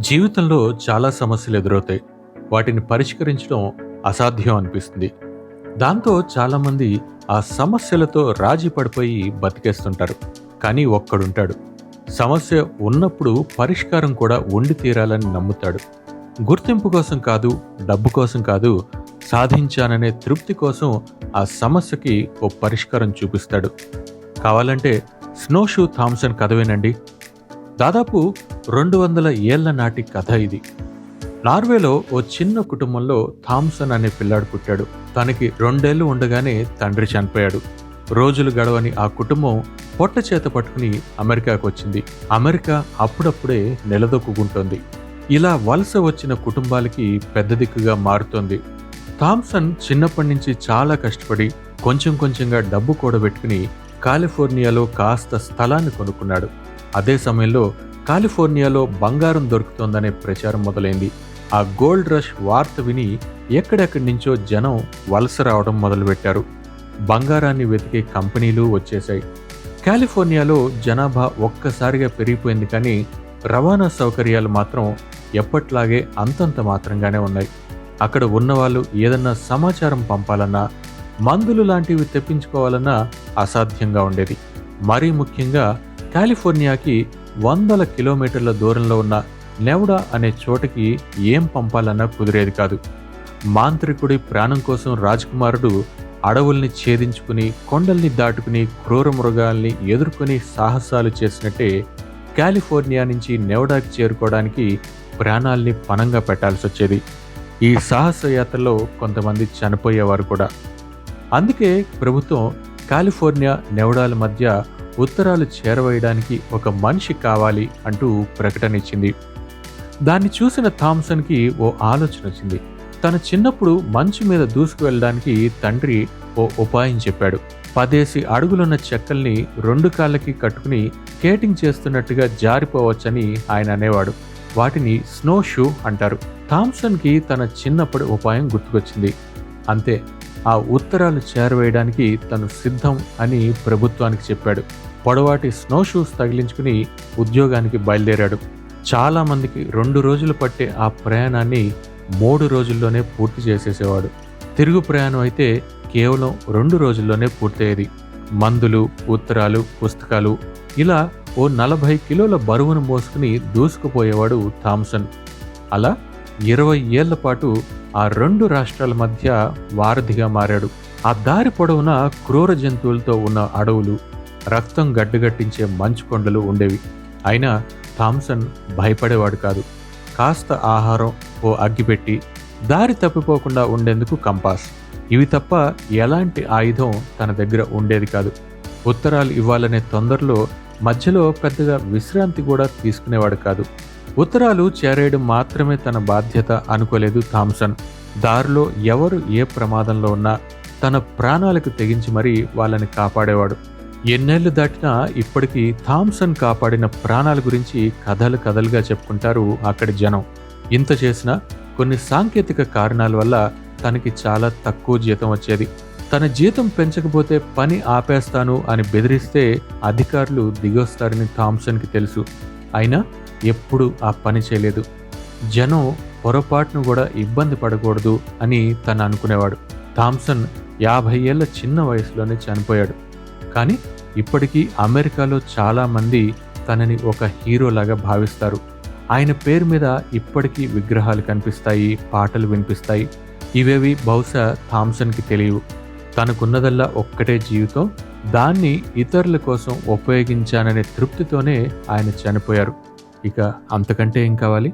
జీవితంలో చాలా సమస్యలు ఎదురవుతాయి. వాటిని పరిష్కరించడం అసాధ్యం అనిపిస్తుంది. దాంతో చాలామంది ఆ సమస్యలతో రాజీ పడిపోయి బతికేస్తుంటారు. కానీ ఒక్కడుంటాడు. సమస్య ఉన్నప్పుడు పరిష్కారం కూడా ఉండి తీరాలని నమ్ముతాడు. గుర్తింపు కోసం కాదు డబ్బు కోసం కాదు సాధించాననే తృప్తి కోసం ఆ సమస్యకి ఓ పరిష్కారం చూపిస్తాడు. కావాలంటే స్నోషూ థామ్సన్ కథ వినండి. దాదాపు రెండు వందల ఏళ్ళ నాటి కథ ఇది. నార్వేలో ఓ చిన్న కుటుంబంలో థామ్సన్ అనే పిల్లాడు పుట్టాడు. తనకి రెండేళ్ళు ఉండగానే తండ్రి చనిపోయాడు. రోజులు గడవని ఆ కుటుంబం పొట్ట చేత పట్టుకుని అమెరికాకు వచ్చింది. అమెరికా అప్పుడప్పుడే నిలదొక్కుంటోంది ఇలా వలస వచ్చిన కుటుంబాలకి పెద్ద దిక్కుగా మారుతోంది. థామ్సన్ చిన్నప్పటి నుంచి చాలా కష్టపడి కొంచెం కొంచెంగా డబ్బు కూడబెట్టుకుని కాలిఫోర్నియాలో కాస్త స్థలాన్ని కొనుక్కున్నాడు. అదే సమయంలో కాలిఫోర్నియాలో బంగారం దొరుకుతోందనే ప్రచారం మొదలైంది. ఆ గోల్డ్ రష్ వార్త విని ఎక్కడెక్కడి నుంచో జనం వలస రావడం మొదలుపెట్టారు. బంగారాన్ని వెతికే కంపెనీలు వచ్చేశాయి. కాలిఫోర్నియాలో జనాభా ఒక్కసారిగా పెరిగిపోయింది కానీ రవాణా సౌకర్యాలు మాత్రం ఎప్పట్లాగే అంతంత మాత్రంగానే ఉన్నాయి. అక్కడ ఉన్నవాళ్ళు ఏదన్నా సమాచారం పంపాలన్నా మందులు లాంటివి తెప్పించుకోవాలన్నా అసాధ్యంగా ఉండేది. మరీ ముఖ్యంగా కాలిఫోర్నియాకి వందల కిలోమీటర్ల దూరంలో ఉన్న నెవడా అనే చోటకి ఏం పంపాలన్నా కుదిరేది కాదు. మాంత్రికుడి ప్రాణం కోసం రాజకుమారుడు అడవుల్ని ఛేదించుకుని కొండల్ని దాటుకుని క్రూర మృగాల్ని ఎదుర్కొని సాహసాలు చేసినట్టే కాలిఫోర్నియా నుంచి నెవడాకి చేరుకోవడానికి ప్రాణాల్ని పణంగా పెట్టాల్సి వచ్చేది. ఈ సాహస యాత్రలో కొంతమంది చనిపోయేవారు కూడా. అందుకే ప్రభుత్వం కాలిఫోర్నియా నెవడాల మధ్య ఉత్తరాలు చేరవేయడానికి ఒక మనిషి కావాలి అంటూ ప్రకటన ఇచ్చింది. దాన్ని చూసిన థామ్సన్కి ఓ ఆలోచన వచ్చింది. తన చిన్నప్పుడు మంచు మీద దూసుకు వెళ్ళడానికి తండ్రి ఓ ఉపాయం చెప్పాడు. పదేసి అడుగులున్న చెక్కల్ని రెండు కాళ్ళకి కట్టుకుని కేటింగ్ చేస్తున్నట్టుగా జారిపోవచ్చని ఆయన అనేవాడు. వాటిని స్నో షూ అంటారు. థామ్సన్కి తన చిన్నప్పటి ఉపాయం గుర్తుకొచ్చింది. అంతే. ఆ ఉత్తరాలు చేరవేయడానికి తను సిద్ధం అని ప్రభుత్వానికి చెప్పాడు. పొడవాటి స్నో షూస్ తగిలించుకుని ఉద్యోగానికి బయలుదేరాడు. చాలామందికి రెండు రోజులు పట్టే ఆ ప్రయాణాన్ని మూడు రోజుల్లోనే పూర్తి చేసేసేవాడు. తిరుగు ప్రయాణం అయితే కేవలం రెండు రోజుల్లోనే పూర్తయ్యేది. మందులు ఉత్తరాలు పుస్తకాలు ఇలా ఓ నలభై కిలోల బరువును మోసుకుని దూసుకుపోయేవాడు థామ్సన్. అలా ఇరవై ఏళ్ళ పాటు ఆ రెండు రాష్ట్రాల మధ్య వారధిగా మారాడు. ఆ దారి పొడవున క్రూర జంతువులతో ఉన్న అడవులు రక్తం గడ్డగట్టించే మంచు కొండలు ఉండేవి. అయినా థామ్సన్ భయపడేవాడు కాదు. కాస్త ఆహారం ఓ అగ్గిపెట్టి దారి తప్పిపోకుండా ఉండేందుకు కంపాస్. ఇవి తప్ప ఎలాంటి ఆయుధం తన దగ్గర ఉండేది కాదు. ఉత్తరాలు ఇవ్వాలనే తొందరలో మధ్యలో పెద్దగా విశ్రాంతి కూడా తీసుకునేవాడు కాదు. ఉత్తరాలు చేరేయడం మాత్రమే తన బాధ్యత అనుకోలేదు థామ్సన్. దారిలో ఎవరు ఏ ప్రమాదంలో ఉన్నా తన ప్రాణాలకు తెగించి మరీ వాళ్ళని కాపాడేవాడు. ఎన్నేళ్ళు దాటినా ఇప్పటికీ థామ్సన్ కాపాడిన ప్రాణాల గురించి కథలు కథలుగా చెప్పుకుంటారు అక్కడి జనం. ఇంత చేసినా కొన్ని సాంకేతిక కారణాల వల్ల తనకి చాలా తక్కువ జీతం వచ్చేది. తన జీతం పెంచకపోతే పని ఆపేస్తాను అని బెదిరిస్తే అధికారులు దిగొస్తారని థామ్సన్కి తెలుసు. అయినా ఎప్పుడు ఆ పని చేయలేదు. జనం పొరపాటును కూడా ఇబ్బంది పడకూడదు అని తను అనుకునేవాడు. థామ్సన్ యాభై ఏళ్ళ చిన్న వయసులోనే చనిపోయాడు. కానీ ఇప్పటికీ అమెరికాలో చాలామంది తనని ఒక హీరోలాగా భావిస్తారు. ఆయన పేరు మీద ఇప్పటికీ విగ్రహాలు కనిపిస్తాయి పాటలు వినిపిస్తాయి. ఇవేవి బహుశా థామ్సన్కి తెలియవు. తనకున్నదల్లా ఒక్కటే జీవితం. దాన్ని ఇతరుల కోసం ఉపయోగించాననే తృప్తితోనే ఆయన చనిపోయారు. ఇక అంతకంటే ఏం కావాలి?